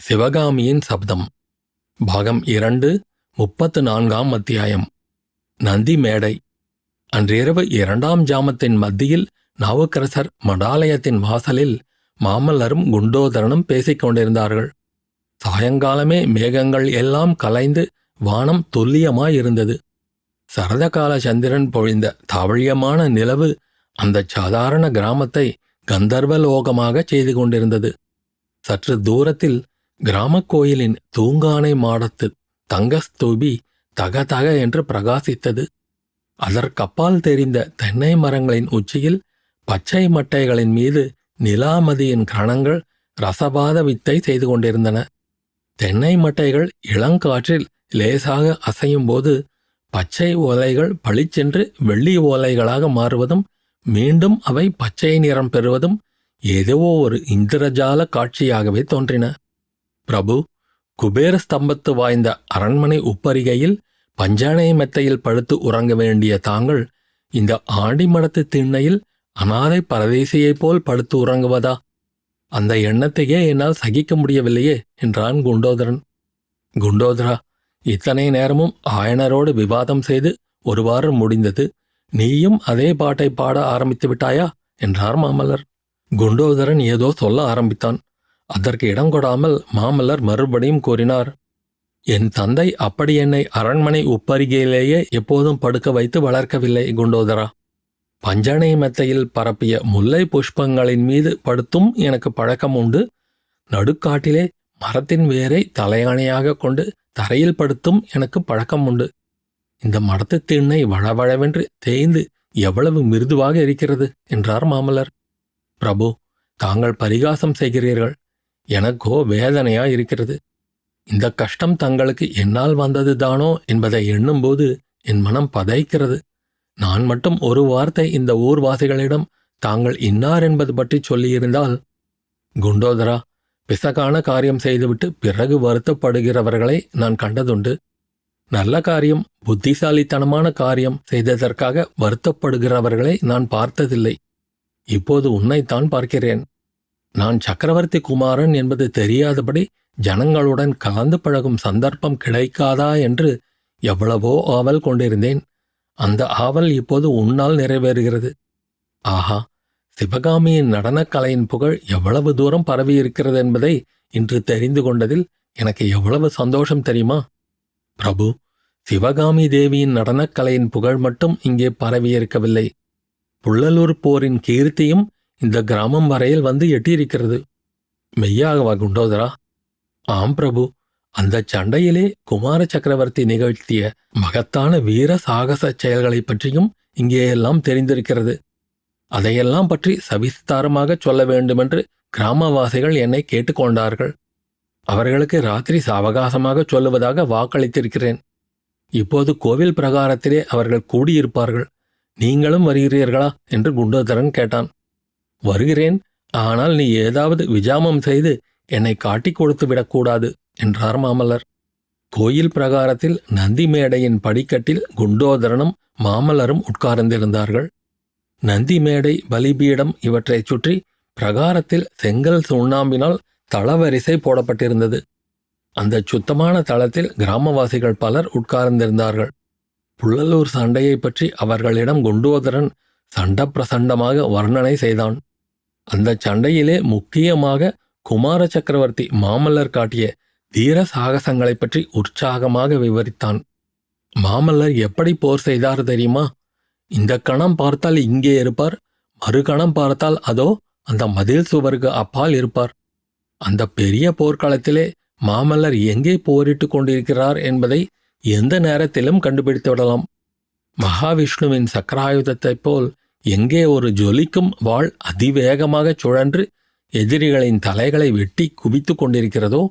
சிவகாமியின் சப்தம். பாகம் இரண்டு முப்பத்து நான்காம் அத்தியாயம். நந்தி மேடை. அன்றிரவு இரண்டாம் ஜாமத்தின் மத்தியில் நாவுக்கரசர் மடாலயத்தின் வாசலில் மாமல்லரும் குண்டோதரனும் பேசிக் கொண்டிருந்தார்கள். சாயங்காலமே மேகங்கள் எல்லாம் கலைந்து வானம் துல்லியமாயிருந்தது. சரதகால சந்திரன் பொழிந்த தாவழியமான நிலவு அந்தச் சாதாரண கிராமத்தை கந்தர்வலோகமாகச் செய்து கொண்டிருந்தது. சற்று தூரத்தில் கிராமக் கோயிலின் தூங்கானை மாடத்து தங்கஸ்தூபி தக தக என்று பிரகாசித்தது. அதற்கப்பால் தெரிந்த தென்னை மரங்களின் உச்சியில் பச்சை மட்டைகளின் மீது நிலாமதியின் கணங்கள் ரசபாத வித்தை செய்து கொண்டிருந்தன. தென்னை மட்டைகள் இளங்காற்றில் லேசாக அசையும் போது பச்சை ஓலைகள் பளிச்சென்று வெள்ளி ஓலைகளாக மாறுவதும் மீண்டும் அவை பச்சை நிறம் பெறுவதும் ஏதோ ஒரு இந்திரஜால காட்சியாகவே தோன்றின. பிரபு குபேர ஸ்தம்பத்து வாய்ந்த அரண்மனை உப்பரிகையில் பஞ்சானை மெத்தையில் படுத்து உறங்க வேண்டிய தாங்கள் இந்த ஆண்டிமடத்து திண்ணையில் அனாதை பரதேசியைப் போல் படுத்து உறங்குவதா? அந்த எண்ணத்தையே என்னால் சகிக்க முடியவில்லையே என்றான் குண்டோதரன். குண்டோதரா இத்தனை நேரமும் ஆயனரோடு விவாதம் செய்து ஒருவாறு முடிந்தது. நீயும் அதே பாட்டை பாட ஆரம்பித்து விட்டாயா? என்றார் மாமல்லர். குண்டோதரன் ஏதோ சொல்ல ஆரம்பித்தான். அதற்கு இடம் கொடாமல் மாமல்லர் மறுபடியும் கூறினார் என் தந்தை அப்படி என்னை அரண்மனை உப்பருகையிலேயே எப்போதும் படுக்க வைத்து வளர்க்கவில்லை குண்டோதரா. பஞ்சனை மெத்தையில் பரப்பிய முல்லை புஷ்பங்களின் மீது படுத்தும் எனக்கு பழக்கம் உண்டு. நடுக்காட்டிலே மரத்தின் வேரை தலையணையாக கொண்டு தரையில் படுத்தும் எனக்கு பழக்கம் உண்டு. இந்த மடத்து திண்ணை வளவளவென்று தேய்ந்து எவ்வளவு மிருதுவாக இருக்கிறது! என்றார் மாமல்லர். பிரபு தாங்கள் பரிகாசம் செய்கிறீர்கள். எனக்கோ வேதனையா இருக்கிறது. இந்த கஷ்டம் தங்களுக்கு என்னால் வந்தது தானோ என்பதை எண்ணும்போது என் மனம் பதைக்கிறது. நான் மட்டும் ஒரு வார்த்தை இந்த ஊர்வாசிகளிடம் தாங்கள் இன்னார் என்பது பற்றி சொல்லியிருந்தால் குண்டோதரா பிசகான காரியம் செய்துவிட்டு பிறகு வருத்தப்படுகிறவர்களை நான் கண்டதுண்டு. நல்ல காரியம் புத்திசாலித்தனமான காரியம் செய்ததற்காக வருத்தப்படுகிறவர்களை நான் பார்த்ததில்லை. இப்போது உன்னைத்தான் பார்க்கிறேன். நான் சக்கரவர்த்தி குமாரன் என்பது தெரியாதபடி ஜனங்களுடன் கலந்து பழகும் சந்தர்ப்பம் கிடைக்காதா என்று எவ்வளவோ ஆவல் கொண்டிருந்தேன். அந்த ஆவல் இப்போது உன்னால் நிறைவேறுகிறது. ஆஹா சிவகாமியின் நடனக்கலையின் புகழ் எவ்வளவு தூரம் பரவியிருக்கிறது என்பதை இன்று தெரிந்து கொண்டதில் எனக்கு எவ்வளவு சந்தோஷம் தெரியுமா? பிரபு சிவகாமி தேவியின் நடனக்கலையின் புகழ் மட்டும் இங்கே பரவியிருக்கவில்லை. புள்ளலூர் போரின் கீர்த்தியும் இந்த கிராமம் வரையில் வந்து எட்டியிருக்கிறது. மெய்யாகவா குண்டோதரா ஆம் பிரபு. அந்த சண்டையிலே குமார சக்கரவர்த்தி நிகழ்த்திய மகத்தான வீர சாகச செயல்களைப் பற்றியும் இங்கேயெல்லாம் தெரிந்திருக்கிறது. அதையெல்லாம் பற்றி சவிஸ்தாரமாக சொல்ல வேண்டுமென்று கிராமவாசிகள் என்னை கேட்டுக்கொண்டார்கள். அவர்களுக்கு ராத்திரி சாவகாசமாக சொல்லுவதாக வாக்களித்திருக்கிறேன். இப்போது கோவில் பிரகாரத்திலே அவர்கள் கூடியிருப்பார்கள். நீங்களும் வருகிறீர்களா? என்று குண்டோதரன் கேட்டான். வருகிறேன். ஆனால் நீ ஏதாவது விஜாமம் செய்து என்னை காட்டிக் கொடுத்து விடக்கூடாது என்றார் மாமல்லர். கோயில் பிரகாரத்தில் நந்தி மேடையின் படிக்கட்டில் குண்டோதரனும் மாமல்லரும் உட்கார்ந்திருந்தார்கள். நந்தி மேடை பலிபீடம் இவற்றைச் சுற்றி பிரகாரத்தில் செங்கல் சுண்ணாம்பினால் தளவரிசை போடப்பட்டிருந்தது. அந்த சுத்தமான தளத்தில் கிராமவாசிகள் பலர் உட்கார்ந்திருந்தார்கள். புள்ளலூர் சண்டையைப் பற்றி அவர்களிடம் குண்டோதரன் சண்டப்பிரசண்டமாக வர்ணனை செய்தான். அந்த சண்டையிலே முக்கியமாக குமார சக்கரவர்த்தி மாமல்லர் காட்டிய தீர சாகசங்களைப் பற்றி உற்சாகமாக விவரித்தான். மாமல்லர் எப்படி போர் செய்தார் தெரியுமா? இந்த கணம் பார்த்தால் இங்கே இருப்பார் மறுகணம் பார்த்தால் அதோ அந்த மதில் சுவருக்கு அப்பால் இருப்பார். அந்த பெரிய போர்க்களத்திலே மாமல்லர் எங்கே போரிட்டு கொண்டிருக்கிறார் என்பதை எந்த நேரத்திலும் கண்டுபிடித்து விடலாம். மகாவிஷ்ணுவின் சக்கராயுதத்தைப் போல் எங்கே ஒரு ஜொலிக்கும் வாள் அதிவேகமாகச் சுழன்று எதிரிகளின் தலைகளை வெட்டி குவித்து கொண்டிருக்கிறதோ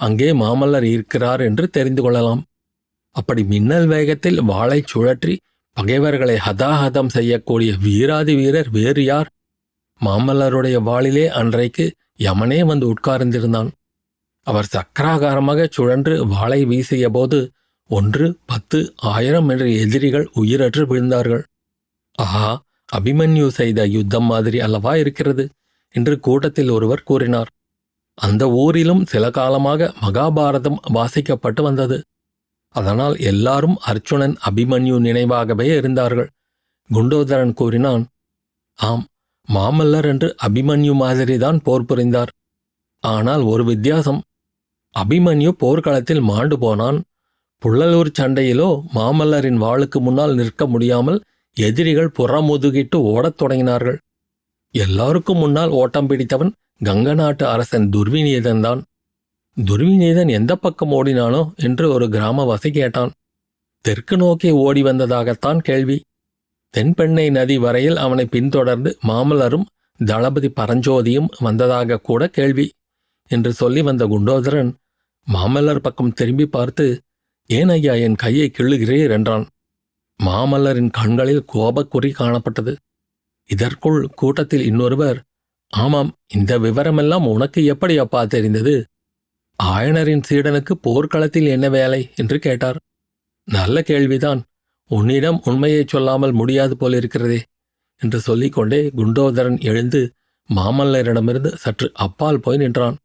அங்கே மாமல்லர் இருக்கிறார் என்று தெரிந்து கொள்ளலாம். அப்படி மின்னல் வேகத்தில் வாளை சுழற்றி பகைவர்களை ஹதாஹதம் செய்யக்கூடிய வீராதி வீரர் வேறு யார்? மாமல்லருடைய வாளிலே அன்றைக்கு யமனே வந்து உட்கார்ந்திருந்தான். அவர் சக்கராகாரமாக சுழன்று வாளை வீசிய போது ஒன்று பத்து ஆயிரம் என்ற எதிரிகள் உயிரற்று விழுந்தார்கள். ஆஹா அபிமன்யு செய்த யுத்தம் மாதிரி அல்லவா இருக்கிறது? என்று கூட்டத்தில் ஒருவர் கூறினார். அந்த ஊரிலும் சில காலமாக மகாபாரதம் வாசிக்கப்பட்டு வந்தது. அதனால் எல்லாரும் அர்ச்சுனன் அபிமன்யு நினைவாகவே இருந்தார்கள். குண்டோதரன் கூறினான் ஆம் மாமல்லர் என்று அபிமன்யு மாதிரிதான் போர் புரிந்தார். ஆனால் ஒரு வித்தியாசம். அபிமன்யு போர்க்களத்தில் மாண்டு போனான். புள்ளலூர் சண்டையிலோ மாமல்லரின் வாளுக்கு முன்னால் நிற்க முடியாமல் எதிரிகள் புறமுதுகிட்டு ஓடத் தொடங்கினார்கள். எல்லாருக்கும் முன்னால் ஓட்டம் பிடித்தவன் கங்க நாட்டு அரசன் துர்விநீதன்தான் துர்விநீதன் எந்த பக்கம் ஓடினானோ என்று ஒரு கிராமவாசி கேட்டான். தெற்கு நோக்கி ஓடி வந்ததாகத்தான் கேள்வி. தென்பெண்ணை நதி வரையில் அவனை பின்தொடர்ந்து மாமல்லரும் தளபதி பரஞ்சோதியும் வந்ததாக கூட கேள்வி என்று சொல்லி வந்த குண்டோதரன் மாமல்லர் பக்கம் திரும்பி பார்த்து ஏன் ஐயா என் கையை கிள்ளுகிறீர்? என்றான். மாமல்லரின் கண்களில் கோபக்குறி காணப்பட்டது. இதற்குள் கூட்டத்தில் இன்னொருவர் ஆமாம் இந்த விவரமெல்லாம் உனக்கு எப்படி அப்பா தெரிந்தது? ஆயனரின் சீடனுக்கு போர்க்களத்தில் என்ன வேலை? என்று கேட்டார். நல்ல கேள்விதான். உன்னிடம் உண்மையைச் சொல்லாமல் முடியாது போலிருக்கிறதே என்று சொல்லிக்கொண்டே குண்டோதரன் எழுந்து மாமல்லரிடமிருந்து சற்று அப்பால் போய் நின்றான்.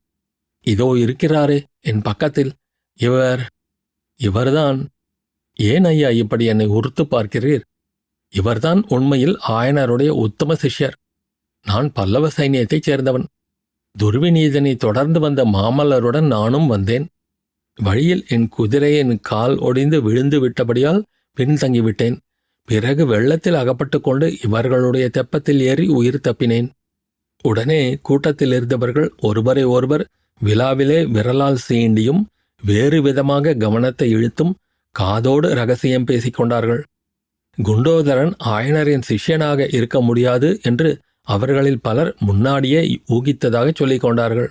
இதோ இருக்கிறாரே என் பக்கத்தில். இவர் இவர்தான் ஏன் ஐயா இப்படி என்னை உறுத்து பார்க்கிறீர்? இவர்தான் உண்மையில் ஆயனருடைய உத்தம சிஷ்யர். நான் பல்லவ சைனியத்தைச் சேர்ந்தவன். துர்விநீதனை தொடர்ந்து வந்த மாமல்லருடன் நானும் வந்தேன். வழியில் என் குதிரையின் என் கால் ஒடிந்து விழுந்து விட்டபடியால் பின்தங்கிவிட்டேன் பிறகு வெள்ளத்தில் அகப்பட்டு கொண்டு இவர்களுடைய தெப்பத்தில் ஏறி உயிர் தப்பினேன். உடனே கூட்டத்தில் இருந்தவர்கள் ஒருவரை ஒருவர் விழாவிலே விரலால் சீண்டியும் வேறு விதமாக கவனத்தை இழுத்தும் காதோடு ரகசியம் பேசிக் கொண்டார்கள் குண்டோதரன் ஆயனரின் சிஷ்யனாக இருக்க முடியாது என்று அவர்களில் பலர் முன்னாடியே ஊகித்ததாக சொல்லிக் கொண்டார்கள்.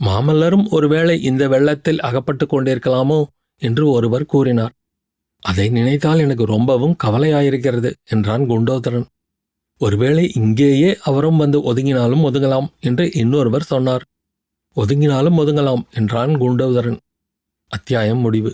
மாமல்லரும் ஒருவேளை இந்த வெள்ளத்தில் அகப்பட்டு கொண்டிருக்கலாமோ என்று ஒருவர் கூறினார். அதை நினைத்தால் எனக்கு ரொம்பவும் கவலையாயிருக்கிறது என்றான் குண்டோதரன். ஒருவேளை இங்கேயே அவரும் வந்து ஒதுங்கினாலும் ஒதுங்கலாம் என்று இன்னொருவர் சொன்னார். ஒதுங்கினாலும் ஒதுங்கலாம் என்றான் குண்டோதரன். அத்தியாயம் முடிவு.